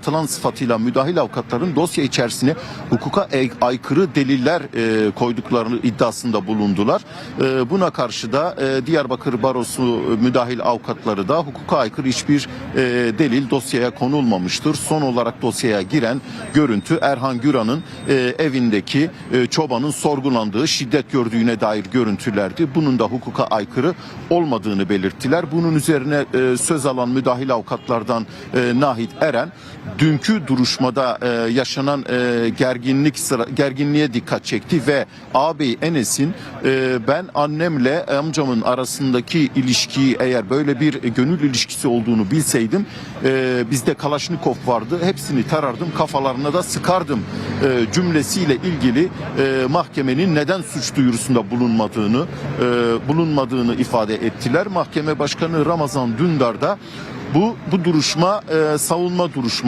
atılan sıfatıyla müdahil avukatların dosya içerisine hukuka ay- aykırı deliller e, koyduklarını iddiasında bulundular. E, buna karşı da e, Diyarbakır Barosu e, müdahil avukatları da hukuka aykırı hiçbir e, delil dosyaya konulmamıştır. Son olarak dosyaya giren görüntü Erhan Güran'ın e, evindeki e, çobanın sorgulandığı, şiddet gördüğüne dair görüntülerdi. Bunun da hukuka aykırı olmadığını belirttiler. Bunun üzerine e, söz alan müdahil avukatlardan e, Nahit Eren dünkü duruşmada e, yaşanan e, gerginlik sıra, gerginliğe dikkat çekti ve ağabey Enes'in e, ben annemle amcamın arasındaki ilişkiyi eğer böyle bir gönül ilişkisi olduğunu bilseydim e, bizde Kalaşnikov vardı hepsini tarardım kafalarına da sıkardım e, cümlesiyle ilgili e, mahkemenin neden suç duyurusunda bulunmadığını e, bulunmadığını ifade ettiler. Mahkeme Başkanı Ramazan Dündar da bu bu duruşma e, savunma duruşma